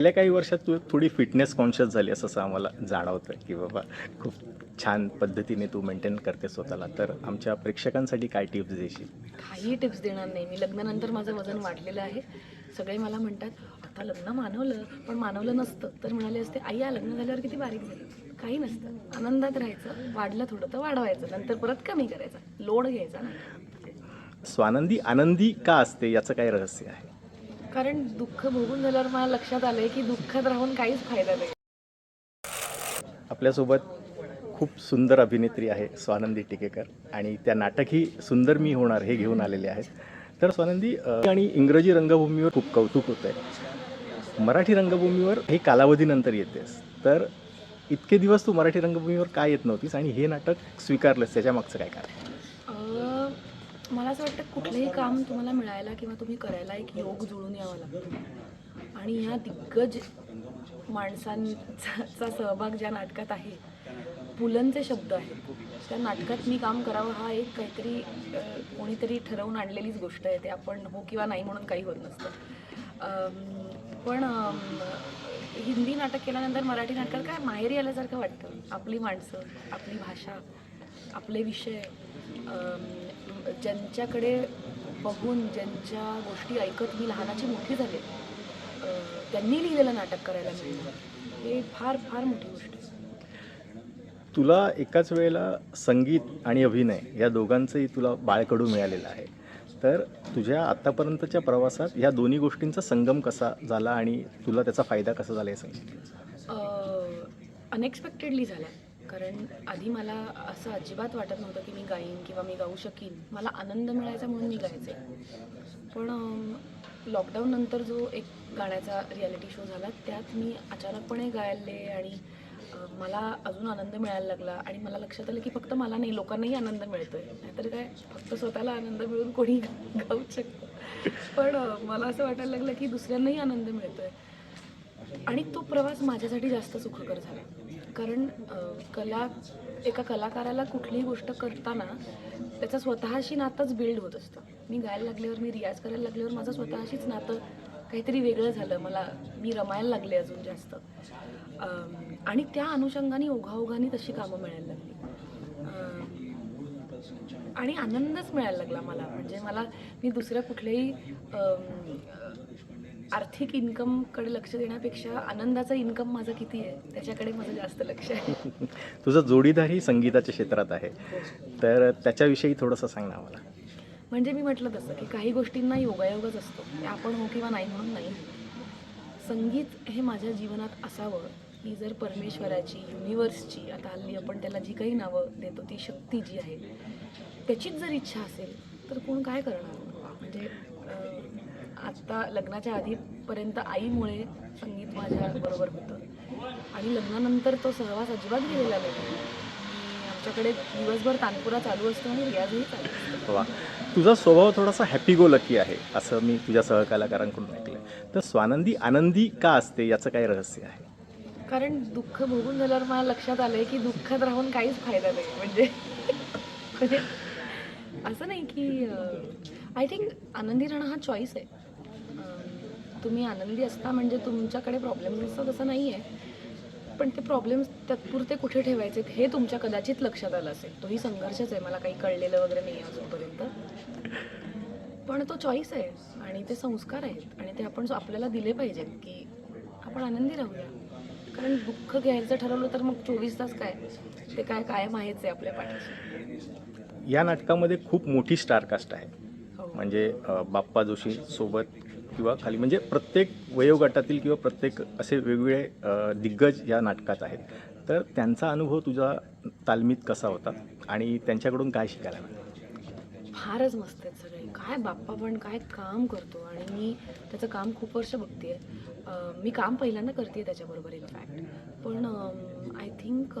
गेल्या काही वर्षात तू थोडी फिटनेस कॉन्शियस झाली असं असं आम्हाला जाणवतं की बाबा खूप छान पद्धतीने तू मेंटेन करते स्वतःला. तर आमच्या प्रेक्षकांसाठी काय टिप्स देशील? काही टिप्स देणार नाही. मी लग्नानंतर माझं वजन वाढलेलं आहे. सगळे मला म्हणतात आता लग्न मानवलं. पण मानवलं नसतं. तर म्हणाले असते आई या लग्न झाल्यावर किती बारीक झाली. काही नसतं. आनंदात राहायचं. वाढलं थोडं तर वाढवायचं. नंतर परत कमी करायचं. लोड घ्यायचा स्वानंदी आनंदी का असते? याचं काय रहस्य आहे? कारण दुःख भोगून झाल्यावर मला लक्षात आलंय की दुःखात राहून काहीच फायदा नाही. आपल्यासोबत खूप सुंदर अभिनेत्री आहे स्वानंदी टिकेकर आणि त्या नाटकही सुंदर मी होणार हे घेऊन आलेले आहेत. तर स्वानंदी आणि इंग्रजी रंगभूमीवर खूप कौतुक होतं आहे मराठी रंगभूमीवर हे कालावधीनंतर येतेस तर इतके दिवस तू मराठी रंगभूमीवर का येत नव्हतीस आणि हे नाटक स्वीकारलंस त्याच्या मागचं काय कारण? मला असं वाटतं कुठलंही काम तुम्हाला मिळायला किंवा तुम्ही करायला एक योग जुळून यावा लागतो. आणि ह्या दिग्गज माणसांचा सहभाग ज्या नाटकात आहे पुलंचे शब्द आहेत त्या नाटकात मी काम करावं हा एक काहीतरी कोणीतरी ठरवून आणलेलीच गोष्ट आहे. ते आपण हो किंवा नाही म्हणून काही होत नसतं. पण हिंदी नाटक केल्यानंतर मराठी नाटकात काय माहेरी आल्यासारखं वाटतं. आपली माणसं आपली भाषा आपले विषय ज्यांच्याकडे बघून ज्यांच्या गोष्टी ऐकत मी लहानाची मोठी झाले त्यांनी लिहिलेलं नाटक करायला मिळणं हे फार फार मोठी गोष्ट आहे. तुला एकाच वेळेला संगीत आणि अभिनय या दोघांचंही तुला बाळकडू मिळालेलं आहे. तर तुझ्या आत्तापर्यंतच्या प्रवासात या दोन्ही गोष्टींचा संगम कसा झाला आणि तुला त्याचा फायदा कसा झाला हे सांगितलं अनएक्सपेक्टेडली झाला. कारण आधी मला असं अजिबात वाटत नव्हतं की मी गाईन किंवा मी गाऊ शकीन. मला आनंद मिळायचा म्हणून मी गायचे. पण लॉकडाऊन नंतर जो एक गाण्याचा रियालिटी शो झाला त्यात मी अचानकपणे गायले आणि मला अजून आनंद मिळायला लागला आणि मला लक्षात आलं की फक्त मला नाही लोकांनाही आनंद मिळतो आहे नाहीतर काय फक्त स्वतःला आनंद मिळून कोणी गाऊच शकतं पण मला असं वाटायला लागलं की दुसऱ्यांनाही आनंद मिळतो आहे आणि तो प्रवास माझ्यासाठी जास्त सुखकर झाला. कारण कला एका कलाकाराला कुठलीही गोष्ट करताना त्याचं स्वतःशी नातंच बिल्ड होत असतं. मी गायला लागल्यावर मी रियाज करायला लागल्यावर माझं स्वतःशीच नातं काहीतरी वेगळं झालं. मला मी रमायला लागले अजून जास्त. आणि त्या अनुषंगाने ओघाओघाने तशी कामं मिळायला लागली. आणि आनंदच मिळायला लागला मला. म्हणजे मला मी दुसऱ्या कुठल्याही आर्थिक इन्कमकडे लक्ष देण्यापेक्षा आनंदाचा इन्कम माझा किती आहे? त्याच्याकडे माझं जास्त लक्ष आहे. तुझं जोडीदारही संगीताच्या क्षेत्रात आहे. तर त्याच्याविषयी थोडंसं सांग ना आम्हाला. म्हणजे मी म्हटलं तसं की काही गोष्टींना योगायोगच असतो. आपण हो किंवा नाही म्हणून नाही. संगीत हे माझ्या जीवनात असावं. ही जर परमेश्वराची युनिवर्सची आता हल्ली आपण त्याला जी काही नावं देतो ती शक्ती जी आहे त्याचीच जर इच्छा असेल तर कोण काय करणार? म्हणजे आत्ता लग्नाच्या आधीपर्यंत आईमुळे संगीत माझ्या बरोबर होतं. आणि लग्नानंतर तो सहवास अजिबात गेलेला नाही. आमच्याकडे दिवसभर तानपुरा चालू असतो आणि रियाजही चालू वा. तुझा स्वभाव थोडासा हॅपी गो लकी आहे असं मी तुझ्या सहकलाकारांकडून ऐकलं तर स्वानंदी आनंदी का असते याचं काय रहस्य आहे? कारण दुःख भोगून झाल्यावर मला लक्षात आलंय की दुःखात राहून काहीच फायदा नाही. म्हणजे म्हणजे असं नाही की आय थिंक आनंदी राहणं हा चॉईस आहे. तुम्ही आनंदी असता म्हणजे तुमच्याकडे प्रॉब्लेम नसतात असं नाही आहे पण ते प्रॉब्लेम्स तात्पुरते कुठे ठेवायचे हे तुमच्या कदाचित लक्षात आलं असेल. तोही संघर्षच आहे मला काही कळलेलं वगैरे नाही आहे अजूनपर्यंत. पण तो चॉईस आहे आणि ते संस्कार आहेत आणि ते आपण आपल्याला दिले पाहिजेत की आपण आनंदी राहूया. कारण दुःख घ्यायचं ठरवलं तर मग चोवीस तास काय? ते काय कायम आहेच आहे आपल्या पाठीशी. या नाटकामध्ये खूप मोठी स्टारकास्ट आहे. हो. म्हणजे बाप्पा जोशी सोबत किंवा खाली म्हणजे प्रत्येक वयोगटातील किंवा प्रत्येक असे वेगवेगळे दिग्गज या नाटकात आहेत. तर त्यांचा अनुभव तुझा तालमीत कसा होता आणि त्यांच्याकडून काय शिकायला मिळालं? फारच मस्त आहेत सगळे. काय बाप्पा पण काय काम करतो आणि मी त्याचं काम खूप वर्ष बघते मी काम पहिल्यांदा करते त्याच्याबरोबर इनफॅक्ट पण आय थिंक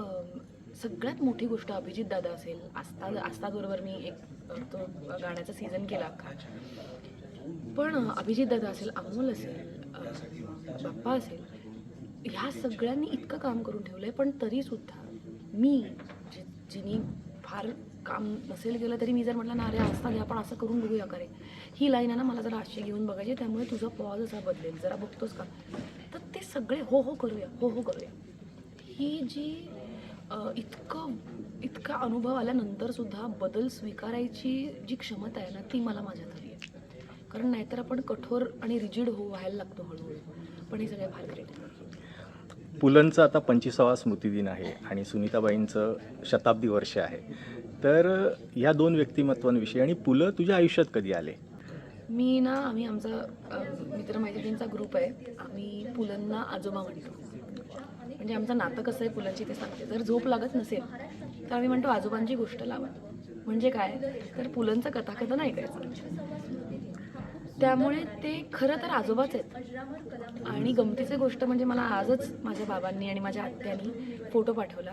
सगळ्यात मोठी गोष्ट अभिजित दादा असेल. आस्था आस्थाबरोबर मी एक तो गाण्याचा सीझन केला अख्खा पण अ, अभिजित दादा असेल अमोल असेल बाप्पा असेल ह्या सगळ्यांनी इतकं काम करून ठेवलं आहे पण तरीसुद्धा मी जि जिनी फार काम नसेल केलं तरी मी जर म्हटलं ना अरे असता घ्या आपण असं करून बघूया करे. ही लाईन आहे ना मला जरा आशय घेऊन बघायची त्यामुळे तुझा पॉज असा बदलेल जरा बघतोस का? तर ते सगळे हो हो करूया हो हो करूया. ही जी इतकं इतका अनुभव आल्यानंतरसुद्धा बदल स्वीकारायची जी क्षमता आहे ना ती मला माझ्यात आली. कारण नाहीतर आपण कठोर आणि रिजिड हो व्हायला लागतो हळूहळू. पण हे सगळे फार ग्रेट आहे. पुलंचा आता पंचवीसावा स्मृतिदिन आहे आणि सुनीताबाईंचं शताब्दी वर्ष आहे. तर या दोन व्यक्तिमत्वांविषयी आणि पुलं तुझ्या आयुष्यात कधी आले? मी ना आम्ही आमचा मित्रमैत्रिणींचा ग्रुप आहे. आम्ही पुलंना आजोबा म्हणतो. म्हणजे आमचं नातं कसं आहे पुलंची ते सांगते. जर झोप लागत नसेल तर आम्ही म्हणतो आजोबांची गोष्ट लावा. म्हणजे काय? तर पुलंचं कथाकथन ऐकायचं त्यामुळे ते खरं तर आजोबाच आहेत. आणि गमतीची गोष्ट म्हणजे मला आजच माझ्या बाबांनी आणि माझ्या आत्यांनी फोटो पाठवला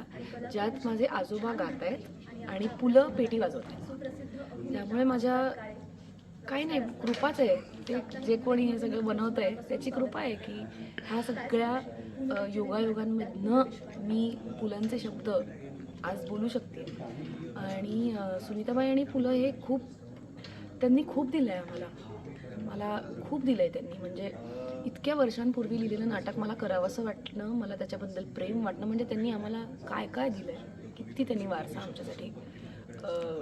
ज्यात माझे आजोबा गात आहेत आणि पुलं पेटी वाजवत आहेत. त्यामुळे माझ्या काही नाही कृपाच आहे. ते जे कोणी हे सगळं बनवतं आहे त्याची कृपा आहे की ह्या सगळ्या योगायोगांमधनं मी पुलांचे शब्द आज बोलू शकते. आणि सुनीताबाई आणि पुलं हे खूप त्यांनी खूप दिलं आहे आम्हाला. मला खूप दिलं आहे त्यांनी. म्हणजे इतक्या वर्षांपूर्वी लिहिलेलं नाटक मला करावंसं वाटणं मला त्याच्याबद्दल प्रेम वाटणं म्हणजे त्यांनी आम्हाला काय काय दिलं आहे किती त्यांनी वारसा आमच्यासाठी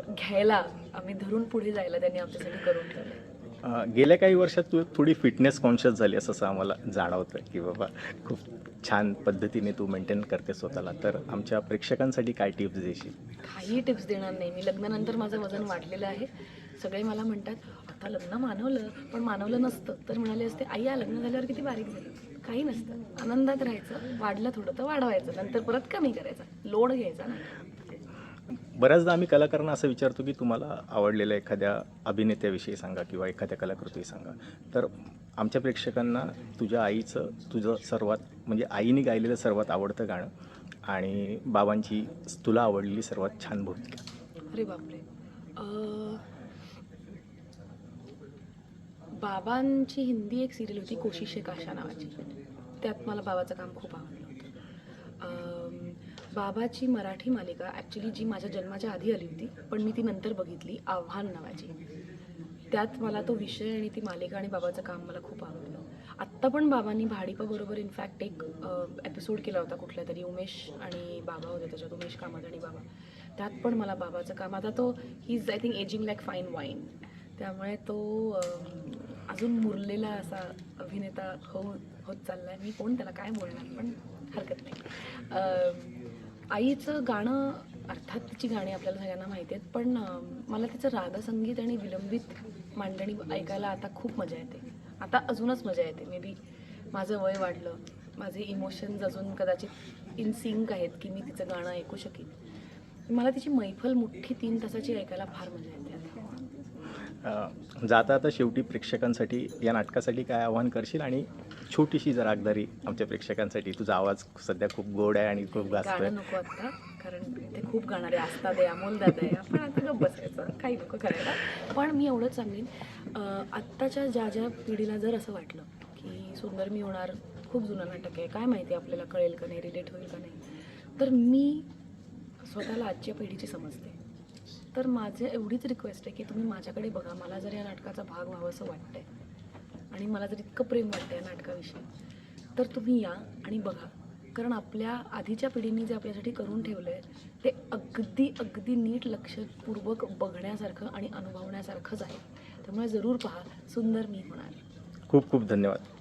घ्यायला आम्ही धरून पुढे जायला त्यांनी आमच्यासाठी करून ठेवलं गेल्या काही वर्षात तू थोडी फिटनेस कॉन्शियस झाली असं असं आम्हाला जाणवतं की बाबा खूप छान पद्धतीने तू मेंटेन करते स्वतःला. तर आमच्या प्रेक्षकांसाठी काय टिप्स देशील? काही टिप्स देणार नाही. मी लग्नानंतर माझं वजन वाढलेलं आहे. सगळे मला म्हणतात आता लग्न मानवलं पण मानवलं नसतं. तर म्हणाले असते आई या लग्न झाल्यावर किती बारीक झाली? काही नसतं. आनंदात राहायचं वाढलं थोडं तर वाढवायचं नंतर परत कमी करायचं. लोड घ्यायचा नाही. बऱ्याचदा आम्ही कलाकारांना असं विचारतो की तुम्हाला आवडलेल्या एखाद्या अभिनेत्याविषयी सांगा किंवा एखाद्या कलाकृती सांगा. तर आमच्या प्रेक्षकांना तुझ्या आईचं तुझं सर्वात म्हणजे आईने गायलेलं सर्वात आवडतं गाणं आणि बाबांची तुला आवडलेली सर्वात छान भूमिका. अरे बापरे. बाबांची हिंदी एक सिरियल होती कोशिशे काशा नावाची. त्यात मला बाबाचं काम खूप आवडलं होतं. बाबाची मराठी मालिका ॲक्च्युली जी माझ्या जन्माच्या आधी आली होती पण मी ती नंतर बघितली आव्हान नावाची. त्यात मला तो विषय आणि ती मालिका आणि बाबाचं काम मला खूप आवडलं. आत्ता पण बाबांनी भाडीपाबरोबर इनफॅक्ट एक एपिसोड केला होता कुठल्या तरी उमेश आणि बाबा होते त्याच्यात उमेश कामत आणि बाबा. त्यात पण मला बाबाचं काम आता तो he is I think ageing like fine wine त्यामुळे तो अजून मुरलेला असा अभिनेता होऊ होत चालला आहे मी कोण त्याला काय बोलणार पण हरकत नाही. आईचं गाणं अर्थात तिची गाणी आपल्याला सगळ्यांना माहिती आहेत पण मला तिचं रागसंगीत आणि विलंबित मांडणी ऐकायला आता खूप मजा येते. आता अजूनच मजा येते. मे बी माझं वय वाढलं. माझे इमोशन्स अजून कदाचित इन सिंक आहेत की मी तिचं गाणं ऐकू शकेन. मला तिची मैफल मोठी तीन तासाची ऐकायला फार मजा येते. जाता आता शेवटी प्रेक्षकांसाठी या नाटकासाठी काय आवाहन करशील? आणि छोटीशी जर आगदारी आमच्या प्रेक्षकांसाठी तुझा आवाज सध्या खूप गोड आहे आणि खूप गाजतोय नको आता कारण ते खूप गाणारे असतात आहे अमोल आहे. आपण आता गप्प बसायचं काही नको करायला. पण मी एवढंच सांगेन आत्ताच्या ज्या ज्या पिढीला जर असं वाटलं की सुंदर मी होणार खूप जुनं नाटक आहे काय माहिती आपल्याला कळेल का नाही रिलेट होईल का नाही तर मी स्वतःला आजच्या पिढीची समजते. तर माझे एवढीच रिक्वेस्ट आहे की तुम्ही माझ्याकडे बघा. मला जर या नाटकाचा भाग व्हावं असं वाटतंय आणि मला जर इतकं प्रेम वाटतं या नाटकाविषयी तर तुम्ही या आणि बघा. कारण आपल्या आधीच्या पिढींनी जे आपल्यासाठी करून ठेवलं आहे ते अगदी अगदी नीट लक्षपूर्वक बघण्यासारखं आणि अनुभवण्यासारखंच आहे. त्यामुळे जरूर पहा. सुंदर मी होणार. खूप खूप धन्यवाद.